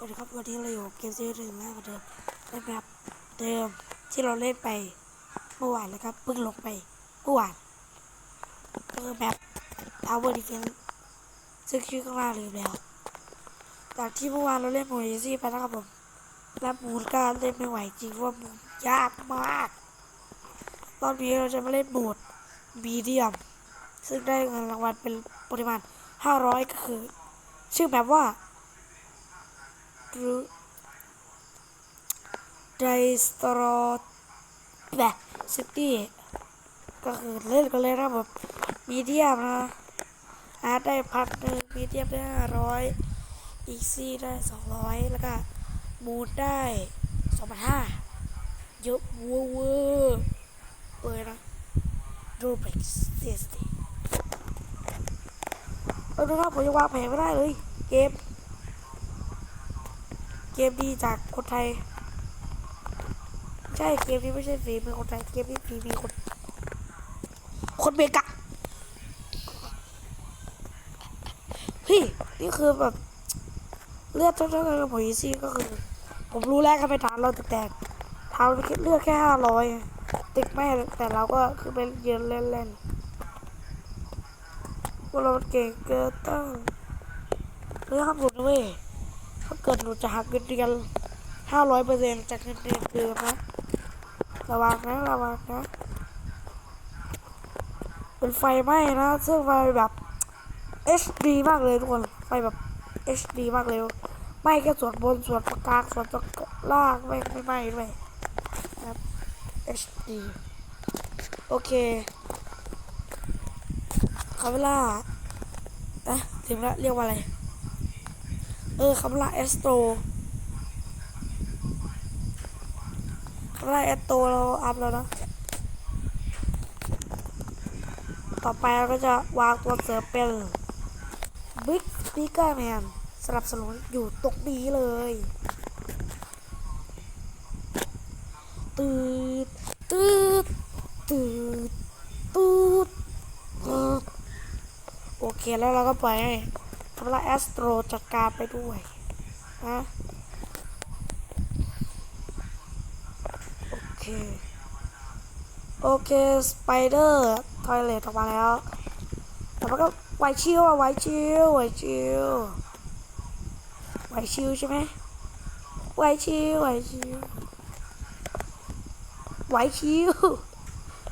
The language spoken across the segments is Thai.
สวัสดีครับวันนี้เราอยู่เกมซีรีส์หนึ่งแล้วเหมือนเดิมในแบบเดิมที่เราเล่นไปเมื่อวานนะครับเพิ่งลงไปเมื่อวานก็คือแบบ Tower Defense ซึ่งชื่อข้างล่างลืมแล้วจากที่เมื่อวานเราเล่นโหมดอีซี่ไปนะครับผมและมูนก็เล่นไม่ไหวจริงเพราะว่ามูนยากมากรอบนี้เราจะมาเล่นโหมดมีเดียมซึ่งได้เงินรางวัลเป็นปริมาณ 500 ก็คือ ชื่อแบบว่า ไดสตรอแบบซิตี้ก็คือเล่นกันเลยนะแบบมีเดียมนะอาร์ตได้พันหนึ่งมีเดียมได้ห้าร้อยอีซี่ได้สองร้อยแล้วก็มูดได้สองพันห้าเยอะเวอร์เวอร์เลยนะดูเบรกเสียสติเอาดูนะผมยังวางแผนไม่ได้เลย เกม เกมดีจากคนไทย ใช่เกมนี้ไม่ใช่ฝีมือคนไทยเกมนี้ฝีมือคน คนเมกะเฮ้ยนี่คือแบบ เลือดเท่าๆกันกับผมอีซี่ก็คือ ผมรู้แล้วครับไปฐานเราแตกๆฐานเราเลือดแค่ห้าร้อยติดไม่แต่เราก็คือไปเยืนเล่นๆพวกเราเก่งเกินตั้งเรื่องคำสุดนะเว้ย ถ้าเกิดหนูจะหักเงินเดือนห้าร้อยเปอร์เซ็นต์จากเงินเดือนเดิมนะระวังนะระวังนะเป็นไฟไหม้นะซึ่งไฟแบบ HD มากเลยทุกคนไฟแบบ HD มากเลยไหม้แค่ส่วนบนส่วนกลางส่วนตรงล่างไม่ไม่ไหม้ด้วยครับ HD โอเคคาเวล่าอะถึงแล้วเรียกว่าอะไร เออคำละเอสโตรคำละเอสโตรเราอัพแล้วนะ ต่อไปเราก็จะวางตัวเสือเป็นบิ๊กสปีกเกอร์แมนสนับสนุนอยู่ตรงนี้เลยตืดตืดตืดตืดตืดโอเคแล้วเราก็ปล่อย ให้คำว่าแอสโตรจัดการไปด้วยนะโอเค โอเค สไปเดอร์ทอยเลตออกมาแล้ว แต่มันก็ไหวชิวอะไหวชิวไหวชิวไหวชิวใช่ไหมไหวชิวไหวชิวไหวชิว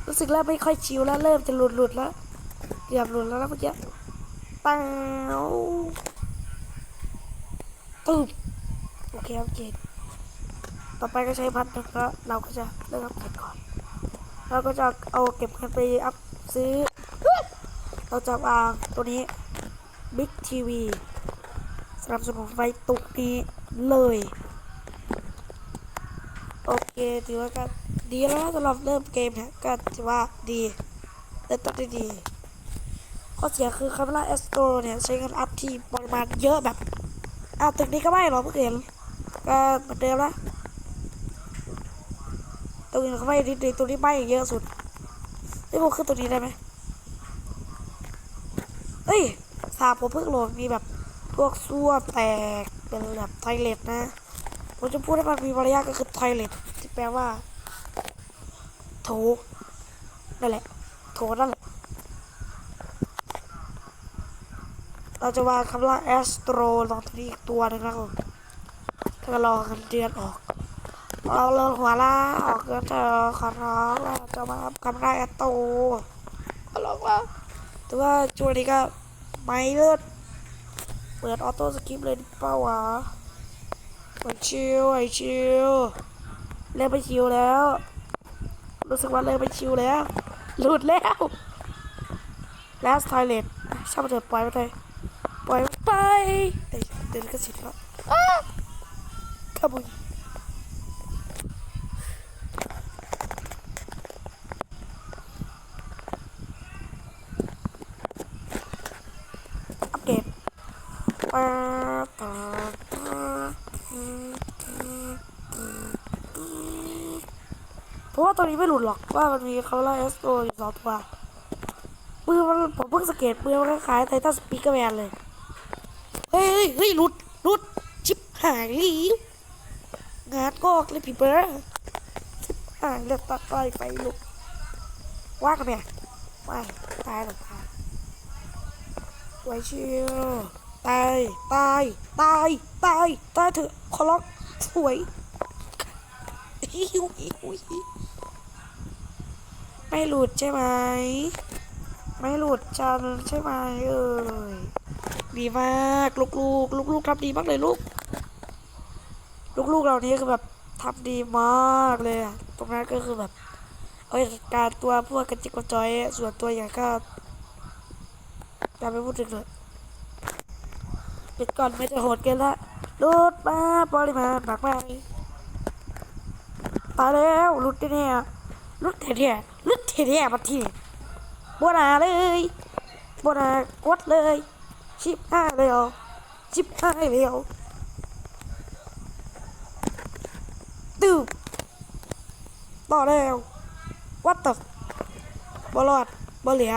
รู้สึกแล้วไม่ค่อยชิวแล้วเริ่มจะหลุดหลุดแล้วเกือบหลุดแล้วนะเมื่อกี้ ปังตึบโอเคโอเคต่อไปก็ใช้พัดนะครับเราก็จะเริ่มเก็บก่อน เราก็จะเอาเก็บเงินไปอัพซื้อ เราจะวางตัวนี้ Big TV สนับสนุนไฟตุกนี้เลย โอเคถือว่าก็ดีแล้วสำหรับเริ่มเกมนะก็ถือว่าดีเริ่มต้นได้ดี ข้อเสียคือคาเมล่าเอสโตรเนี่ยใช้เงินอัพที่ปริมาณเยอะแบบอ้าวตึกนี้ก็ไม่หรอเพิ่งเห็นก็เหมือนเดิมละตัวอื่นเขาไม่นิดนึงตัวนี้ไม่เยอะสุดนี่ผมขึ้นตัวนี้ได้ไหมเอ้ยสาผมเพิ่งโหลดมีแบบพวกซ่วมแตกเป็นแบบไทเลตนะผมจะพูดให้มันมีมารยาทก็คือไทเลตที่แปลว่าโถนั่นแหละโถนั่นแหละ เราจะวางคำว่าแอสโตรลงตรงนี้อีกตัวหนึงนะครับถ้ารอกันเดือนออก เราเลิกหัวล่าออกก็จะขอร้องเราจะมาคำว่าแอสโตรขอร้องแล้วแต่ว่าช่วงนี้ก็ไม่เลือดเปิดออโต้สกิปเลยเปล่าวะไอชิวไอชิวเริ่มไปชิวแล้ว รู้สึกว่าเริ่มไปชิวแล้ว หลุดแล้วแล้วทอยเลตช่างมันเถอะปล่อยไปเลย ปล่อยมันไปเอ้ยเดี๋ยวก็สิทธิ์แล้วขบุยอัปเดตป๊าป๊าป๊าเพราะว่าตอนนี้ไม่หลุดหรอกว่ามันมีคาร์ลาเอสโตอยู่สองตัวปืนมันผมเพิ่งสังเกตปืนมันคล้ายๆไททันสปีกเกอร์แมนเลย ยเฮ้ยเฮ้ยหลุดหลุดชิบหายลิวงานกอกเลยพี่เบิร์ดหายเลือดตัดไฟไฟลุกว่ากันเนี่ยไม่ตายหรอกตายไว้เชียวตายตายตายตายตายเถอะขอร้องสวยฮิวฮิวฮิไม่หลุดใช่ไหม ไม่หลุดจันใช่ไหมเอ่ย ดีมาก ลูกลูกลูกลูกทำดีมากเลยลูก ลูกๆเหล่านี้คือแบบทำดีมากเลยอะตรงนั้นก็คือแบบเอ้ยการตัวพวกกระจิกกระจอย ส่วนตัวอย่างก็จะไม่พูดถึงเลยปิดก่อนไม่จะโหดเกินละลุดมาปริมาณมากมายตายแล้วลุดแน่ๆลุดแท้ๆลุดแท้ๆมาทีบัวนาเลยบัวนากดเลย ชิบห้าเลยเหรอชิบห้าเลยเหรอตืบต่อแล้ววัดตกบอลอดบอเหลือ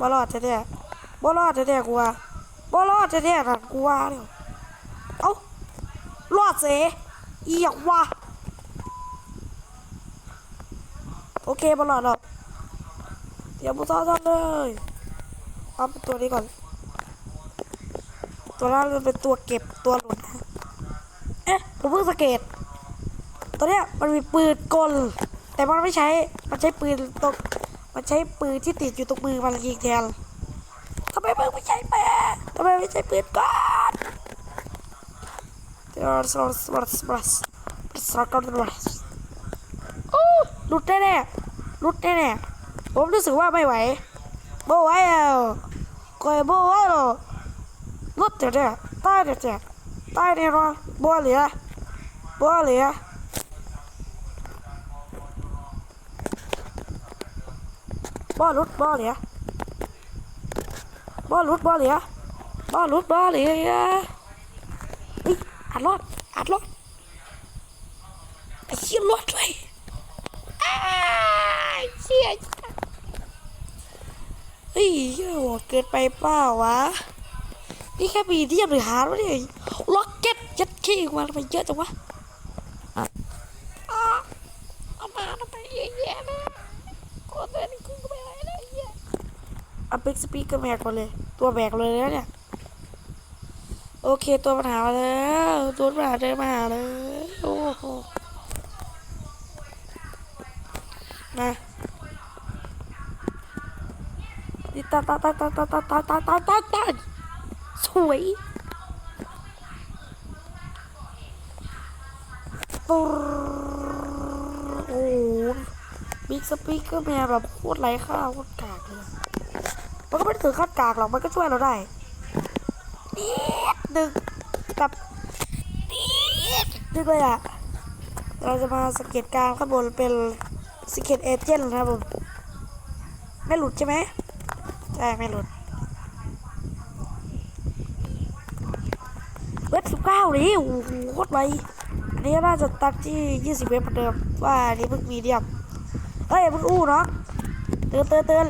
บอลอดแท้ๆบอลอดแท้ๆกูว่าบอลอดแท้ๆนะกูว่าเนี่ยเอ้ารอดเสอีหยกวะโอเคบอลอดหรอกเดี๋ยวมุท้าทำเลย เอาเป็นตัวนี้ก่อน ตัวนั้นมันเป็นตัวเก็บตัวหลุดนะเอ๊ะผมเพิ่งสังเกตตัวเนี้ยมันมีปืนกล แต่มันไม่ใช้ มันใช้ปืนตรงมันใช้ปืนที่ติดอยู่ตรงมือมันยิงแทนทำไมมึงไม่ใช้แม่ทำไมไม่ใช้ปืนก่อนเดี๋ยวสลับสลับสลับสลับกันสลับโอ้หลุดแน่ๆหลุดแน่ๆผมรู้สึกว่าไม่ไหวบ่ไหวแล้ว คอยบ่ไหวหรอกรถเจ๊ะตายเจ๊ะตายแน่นอนบ่เหลือบ่เหลือบ่หลุดบ่เหลือบ่หลุดบ่เหลือบ่หลุดบ่เหลืออัดรอดอัดรอดไอ้เชี่ยรอดด้วยอ้ายเชี่ย เฮ้ยโหดเกินไปเปล่าวะ นี่แค่มีเดียมหรือฮาร์ดวะเนี่ยล็อกเก็ตยัดขี้มาทำไมเยอะจังวะอะเอามาทำไมเยอะแยะนะกดเดินกูก็ไม่ไหวแล้วไอ้เหี้ยเอาบิ๊กสปีกเกอร์แบกมาเลย ตัวแบกเลยนะเนี่ย โอเคตัวปัญหามาแล้วตัวปัญหาเดินมาหาเลยโอ้โหมา นี่ ตายตายตายตายตายตายตายตายตายตายตายสวยปุ๊รโอ้บิ๊กสปีกเกอร์แมนแบบโคตรไร้ค่าโคตรกากเลยมันก็ไม่ถึงขั้นกากหรอกมันก็ช่วยเราได้นิดนึงแบบนิดนึงเลยอะเราจะมาสังเกตการณ์ข้างบนเป็นสเก็ตเอเจนต์นะครับผมไม่หลุดใช่ไหม ใช่ไม่หลุดเวทสิบเก้านี่โอ้โหโคตรไวอันนี้น่าจะตัดที่ยี่สิบเวฟเหมือนเดิม ว่าอันนี้เพิ่งมีเดียมเฮ้ยเพิ่งอู้เนาะเตือนเตือนเตือน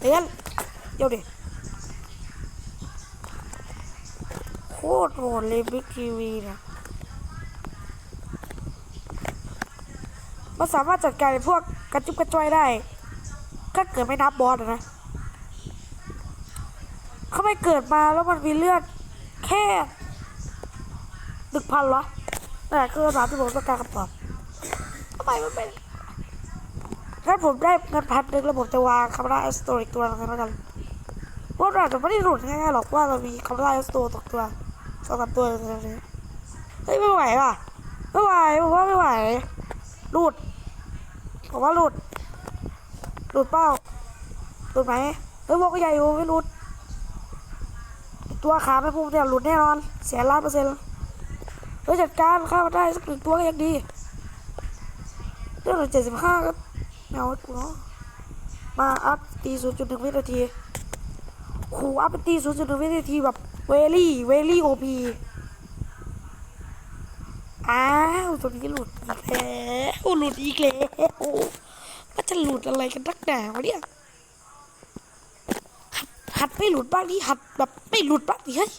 เตือนเดี๋ยวดิโคตรโหดเลยบิ๊กทีวีเนี่ยมันสามารถจัดการพวกกระจุบกระจอยได้ ถ้าเกิดไม่นับบอสอะนะเขาไม่เกิดมาแล้วมันมีเลือดแค่หนึ่งพันเหรอนั่นแหละคือคำถามที่ผมต้องการคำตอบทำไมมันเป็นงั้นผมได้เงินพันหนึ่งแล้วผมจะวางคาร์ราเอสโตอีกตัวหนึงแล้วกันเพราะเราอาจจะไม่ได้หลุดง่ายๆหรอกว่าเรามีคาร์ราเอสโตสองตัวสองสามตัวอะไรแบบนี้เฮ้ยไม่ไหวว่ะไม่ไหวผมว่าไม่ไหวหลุดผมว่าหลุด หลุดเปล่าหลุดไหมเฮ้ยบอกก็ใหญ่อยู่ไม่หลุด ตัวขาไม่พุ่งแต่หลุดแน่นอนแสนล้านเปอร์เซ็นต์เฮ้ยจัดการเข้ามาได้สักหนึ่งตัวก็ยังดีเรื่องเจ็ดสิบห้าก็ไม่เอาไว้กูเนาะมาอัพตีศูนย์จุดหนึ่งวินาทีโหอัพไปตีศูนย์จุดหนึ่งวินาทีแบบเวลี่เวลี่โอพีอ้าวตัวนี้หลุดอีกแล้วหลุดอีกแล้ว มันจะหลุดอะไรกันนักหนาวะเนี่ยหัดหัดไม่หลุดบ้างดิหัดแบบไม่หลุดบ้างดิเฮ้ย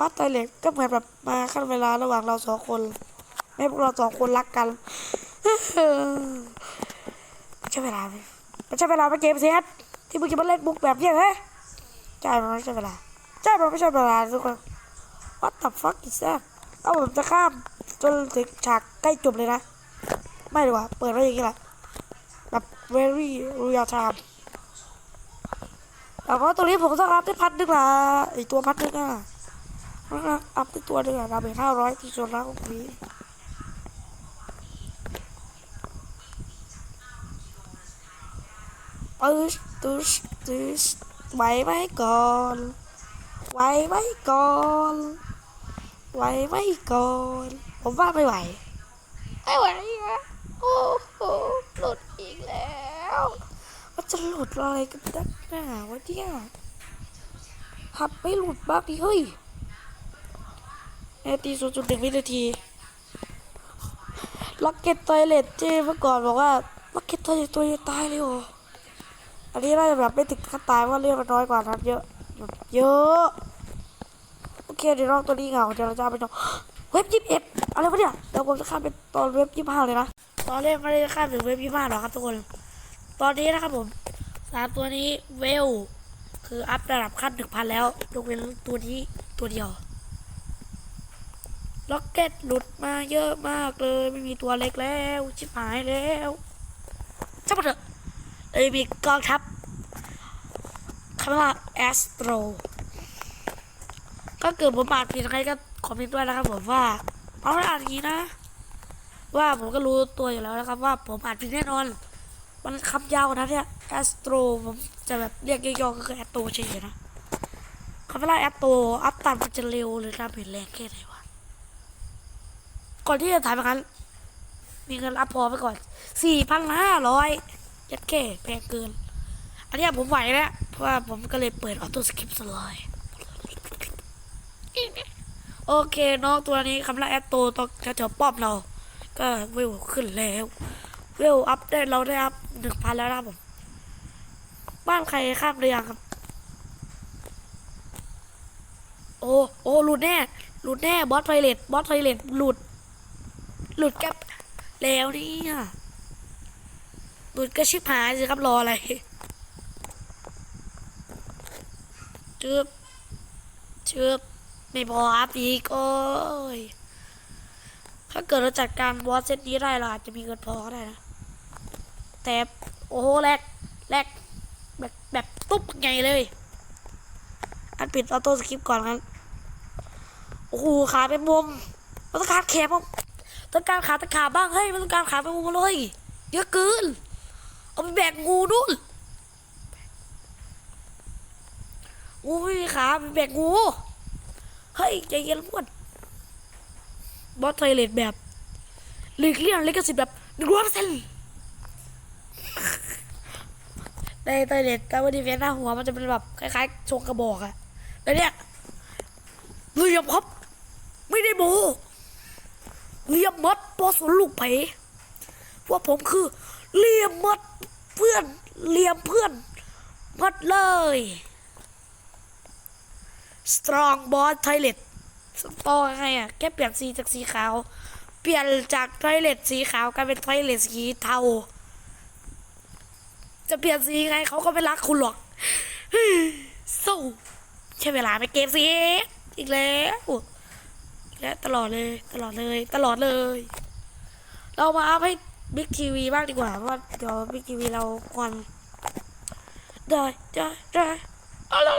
วัดไทเลตก็เหมือนแบบมาขั้นเวลาระหว่างเราสองคนไม่ให้พวกเราสองคนรักกันใช่เวลาไหมไม่ใช่เวลาไปเกมเซตที่มึงจะมาเล่นบุกแบบเนี้ยเฮ้ยใช่มันไม่ใช่เวลาใช่มันไม่ใช่เวลาทุกคน What the fuck is that เอาผมจะข้ามจนถึงฉากใกล้จบเลยนะ ไม่ดีกว่า เปิดไว้อย่างนี้แหละ very real time แล้วก็ตรงนี้ผมต้องอัพได้พันหนึ่งละไอตัวพันหนึ่งอะอัพได้ตัวหนึ่งอะดาเมจห้าร้อยที่สุดแล้วของนี้ตึ๊ดตึ๊ดตึ๊ดไหวไหมก่อนไหวไหมก่อนไหวไหมก่อน ผมว่าไม่ไหว ไม่ไหวอะโอ้ หหลุดอีกแล้วมันจะหลุดอะไรกันนักหนาวะเนี่ยหัดไม่หลุดบ้างดิเฮ้ยนาทีศูนย์จุดหนึ่งวินาทีล็อกเก็ตไทเลตที่เมื่อก่อนบอกว่าล็อกเก็ตไทเลตตัวจะตายเลยเหรออันนี้น่าจะแบบไม่ถึงขั้นตายเพราเลือดมันน้อยกว่านั้นเยอะแบบเยอะโอเคเดี๋ยวลองตัวนี้เหงาเดี๋ยวเราจะไปลอเว็บยี่สิบเอ็ดอะไรวะเนี่ยเดี๋ยวผมจะข้ามเป็นตอนเว็บยี่สิบห้าเลยนะ ตอนแรกไม่ได้ข้ามถึงเว็บยี่สิบห้าหรอกครับทุกคน ตอนนี้นะครับผมสามตัวนี้เวล คืออัพระดับขั้นหนึ่งพันแล้วยกเว้นตัวนี้ตัวเดียวล็อกเก็ตหลุดมาเยอะมากเลย ไม่มีตัวเล็กแล้ว ชิบหายแล้วช่างมันเถอะเลยมีกองทัพคำว่าแอสโตรก็เกิดผมอ่านผิดใครก็คอมเมนต์ด้วยนะครับผมว่า เอาไม่อ่านอย่างนี้นะ ว่าผมก็รู้ตัวอยู่แล้วนะครับ ว่าผมอ่านผิดแน่นอน มันคำยาวนะเนี่ยแอสโตรผมจะแบบเรียกย่อๆก็คือแอสโตเฉยๆนะคำว่าแอสโตอัพตันมันจะเร็วหรือดาเมจแรงแค่ไหนวะก่อนที่จะถ่ายแบบนั้นมีเงินอัพพอไปก่อนสี่พันห้าร้อยยัดแค่แพงเกิน อันนี้ผมไหวแล้วเพราะว่าผมก็เลยเปิดออโต้สคริปต์เลยโอเค น้องตัวนี้คำละแอตโตตองแถวๆป้อมเรา ก็เวลขึ้นแล้ว เวลอัพได้เราได้อัพหนึ่งพันแล้วนะผมบ้านใครข้ามหรือยังครับ โอ้โอ้หลุดแน่หลุดแน่บอสไพเรตบอสไพเรตหลุด หลุดกับแล้วเนี่ยหลุดก็ชิบหายสิครับรออะไรจึบจึบไม่พออัพอีกโอ้ย ถ้าเกิดเราจัดการบอสเซตนี้ได้เราอาจจะมีเงินพอก็ได้นะ แต่โอ้โหแลกแลกแบบแบบตุ๊บไงเลย อันปิดออโต้สคริปต์ก่อนกันโอ้โหขาเป็นมุมมันต้องการแขนบ้างต้องการขาตะขาบ้างเฮ้ยมันต้องการขาเป็นมุมาเลยเยอะเกินเอาไปแบกงูนู่นงูไม่มีขาไปแบกงูเฮ้ยใจเย็นพวด บอสไทเลตแบบหลีกเลี่ยงลิขสิทธิ์แบบร้อยเปอร์เซ็นต์ในไทเลตการวันดีเวนหน้าหัวมันจะเป็นแบบคล้ายๆชงกระบอกอะแล้วเนี่ยเหลี่ยมครับ ไม่ได้โมเหลี่ยมมัดปอสวนลูกไปพวกผมคือเหลี่ยมมัดเพื่อนเหลี่ยมเพื่อนมัดเลย strong boss toilet สต อไงอะแค่เปลี่ยนสีจากสีขาว เปลี่ยนจากไทเลตสีขาวกลายเป็นไทเลตสีเทา จะเปลี่ยนสีไงเขาก็ไม่รักคุณหรอกสู้ใช่เวลาไปเกมสิอีกแล้วอีกแล้วตลอดเลยตลอดเลย ตลอดเลย เรามาอัพให้บิ๊กทีวีบ้างดีกว่าเพราะว่าเดี๋ยวบิ๊กทีวีเราควันได้ได้ได้อาละ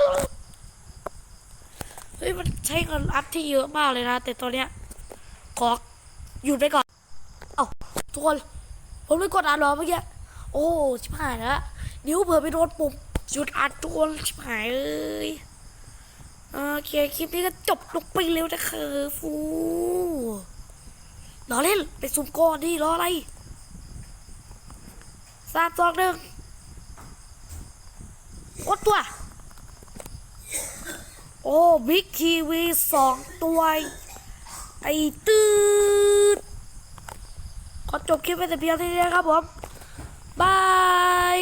เฮ้ยมันใช้เงินอัพที่เยอะมากเลยนะ แต่ตอนเนี้ยขอหยุดไปก่อน เอ้าทุกคน ผมไม่กดอ่านหรอเมื่อกี้ โอ้ชิบหายแล้วนิ้วเผื่อไปโดนปุ่มหยุดอัดทุกคนชิบหายเลยโอเคคลิปนี้ก็จบลงไปเร็วนะครับฟูรอเล่นไปซุ่มก่อนดิรออะไรสามสองหนึ่งกดตัว โอ้บิ๊กทีวีสองตัว ไอ้ตืดขอจบคลิปไปแต่เพียงเท่านี้นะครับผม บาย